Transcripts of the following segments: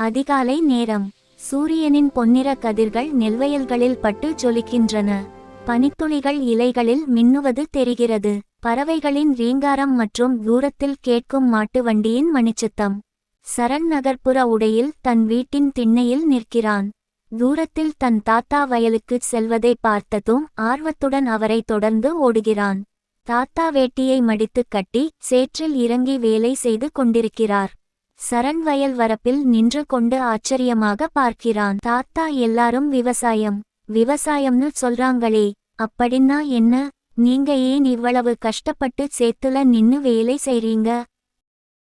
அதிகாலை நேரம். சூரியனின் பொன்னிற கதிர்கள் நெல்வயல்களில் பட்டு ஜொலிக்கின்றன. பனித்துளிகள் இலைகளில் மின்னுவது தெரிகிறது. பறவைகளின் ரீங்காரம் மற்றும் தூரத்தில் கேட்கும் மாட்டு வண்டியின் மணிச்சத்தம். சரண் நகர்ப்புற உடையில் தன் வீட்டின் திண்ணையில் நிற்கிறான். தூரத்தில் தன் தாத்தா வயலுக்குச் செல்வதை பார்த்ததும் ஆர்வத்துடன் அவரை தொடர்ந்து ஓடுகிறான். தாத்தா வேட்டியை மடித்துக் கட்டி சேற்றில் இறங்கி வேலை செய்து கொண்டிருக்கிறார். சரண் வயல் வரப்பில் நின்று கொண்டு ஆச்சரியமாக பார்க்கிறான். தாத்தா எல்லாரும் விவசாயம் விவசாயம்னு சொல்றாங்களே அப்படின்னா என்ன? நீங்க ஏன் இவ்வளவு கஷ்டப்பட்டு சேத்துல நின்னு வேலை செய்றீங்க?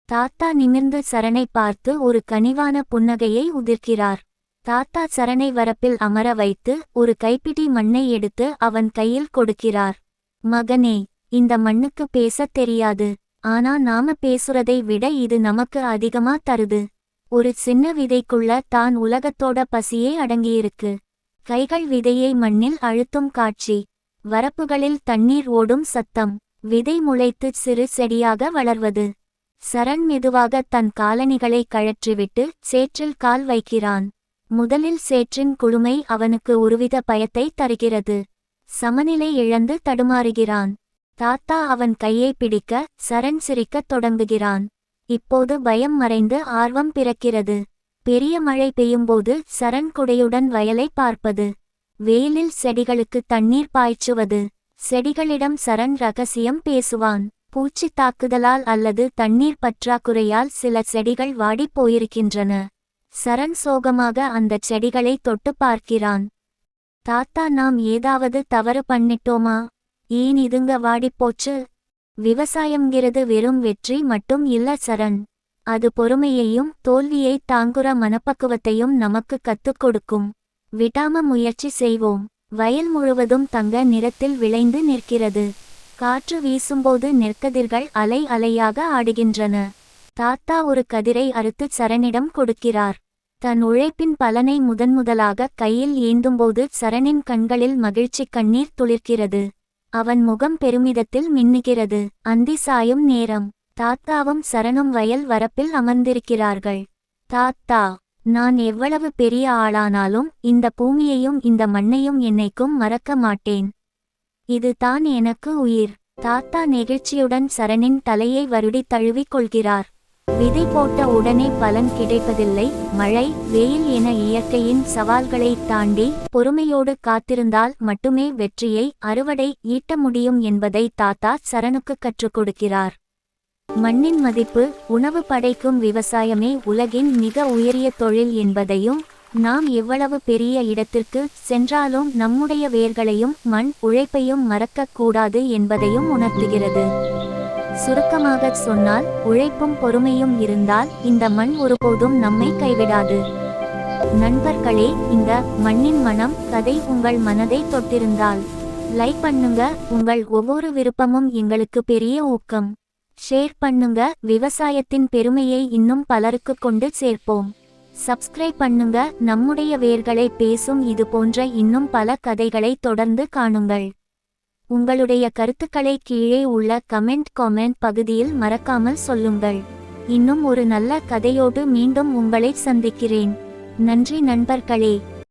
தாத்தா நிமிர்ந்து சரணை பார்த்து ஒரு கனிவான புன்னகையை உதிர்க்கிறார். தாத்தா சரணை வரப்பில் அமர வைத்து ஒரு கைப்பிடி மண்ணை எடுத்து அவன் கையில் கொடுக்கிறார். மகனே இந்த மண்ணுக்கு பேசத் தெரியாது. ஆனா நாம பேசுறதை விட இது நமக்கு அதிகமா தருது. ஒரு சின்ன விதைக்குள்ள தான் உலகத்தோட பசியே அடங்கியிருக்கு. கைகள் விதையை மண்ணில் அழுத்தும் காட்சி. வரப்புகளில் தண்ணீர் ஓடும் சத்தம். விதை முளைத்து சிறு செடியாக வளர்வது. சரண் மெதுவாக தன் காலணிகளை கழற்றிவிட்டு சேற்றில் கால் வைக்கிறான். முதலில் சேற்றின் குழுமை அவனுக்கு ஒருவித பயத்தை தருகிறது. சமநிலை இழந்து தடுமாறுகிறான். தாத்தா அவன் கையை பிடிக்க சரண் சிரிக்கத் தொடங்குகிறான். இப்போது பயம் மறைந்து ஆர்வம் பிறக்கிறது. பெரிய மழை பெய்யும்போது சரண் குடையுடன் வயலை பார்ப்பது. வெயிலில் செடிகளுக்கு தண்ணீர் பாய்ச்சுவது. செடிகளிடம் சரண் ரகசியம் பேசுவான். பூச்சி தாக்குதலால் அல்லது தண்ணீர் பற்றாக்குறையால் சில செடிகள் வாடிப் போயிருக்கின்றன. சரண் சோகமாக அந்தச் செடிகளை தொட்டு பார்க்கிறான். தாத்தா நாம் ஏதாவது தவறு பண்ணிட்டோமா? ஏன் இதுங்க வாடிப்போச்சு விவசாயம்ங்கிறது வெறும் வெற்றி மட்டும் இல்ல சரண். அது பொறுமையையும் தோல்வியை தாங்குற மனப்பக்குவத்தையும் நமக்கு கத்துக் கொடுக்கும். விடாம முயற்சி செய்வோம். வயல் முழுவதும் தங்க நிறத்தில் விளைந்து நிற்கிறது. காற்று வீசும்போது நெற்கதிர்கள் அலை அலையாக ஆடுகின்றன. தாத்தா ஒரு கதிரை அறுத்து சரணிடம் கொடுக்கிறார். தன் உழைப்பின் பலனை முதன்முதலாக கையில் ஏந்தும்போது சரணின் கண்களில் மகிழ்ச்சி கண்ணீர் துளிர்க்கிறது. அவன் முகம் பெருமிதத்தில் மின்னுகிறது. அந்தி சாயும் நேரம். தாத்தாவும் சரணும் வயல் வரப்பில் அமர்ந்திருக்கிறார்கள். தாத்தா நான் எவ்வளவு பெரிய ஆளானாலும் இந்த பூமியையும் இந்த மண்ணையும் என்னைக்கும் மறக்க மாட்டேன். இது தான் எனக்கு உயிர். தாத்தா நெகிழ்ச்சியுடன் சரணின் தலையை வருடி தழுவிக் கொள்கிறார். விதை போட்ட உடனே பலன் கிடைப்பதில்லை. மழை வெயில் என இயற்கையின் சவால்களை தாண்டி பொறுமையோடு காத்திருந்தால் மட்டுமே வெற்றியை அறுவடை ஈட்ட முடியும் என்பதை தாத்தா சரணுக்கு கற்றுக் கொடுக்கிறார். மண்ணின் மதிப்பு உணவு படைக்கும் விவசாயமே உலகின் மிக உயரிய தொழில் என்பதையும் நாம் எவ்வளவு பெரிய இடத்திற்கு சென்றாலும் நம்முடைய வேர்களையும் மண் உழைப்பையும் மறக்கக்கூடாது என்பதையும் உணர்த்துகிறது. சுருக்கமாகச் சொன்னால் உழைப்பும் பொறுமையும் இருந்தால் இந்த மண் ஒருபோதும் நம்மை கைவிடாது. நண்பர்களே இந்த மண்ணின் மனம் கதை உங்கள் மனதை தொட்டிருந்தால். லைக் பண்ணுங்க உங்கள் ஒவ்வொரு விருப்பமும் எங்களுக்கு பெரிய ஊக்கம். ஷேர் பண்ணுங்க விவசாயத்தின் பெருமையை இன்னும் பலருக்கு கொண்டு சேர்ப்போம். சப்ஸ்கிரைப் பண்ணுங்க நம்முடைய வேர்களை பேசும் இது போன்ற இன்னும் பல கதைகளை தொடர்ந்து காணுங்கள். உங்களுடைய கருத்துக்களை கீழே உள்ள கமெண்ட் காமெண்ட் பகுதியில் மறக்காமல் சொல்லுங்கள். இன்னும் ஒரு நல்ல கதையோடு மீண்டும் உங்களை சந்திக்கிறேன். நன்றி நண்பர்களே.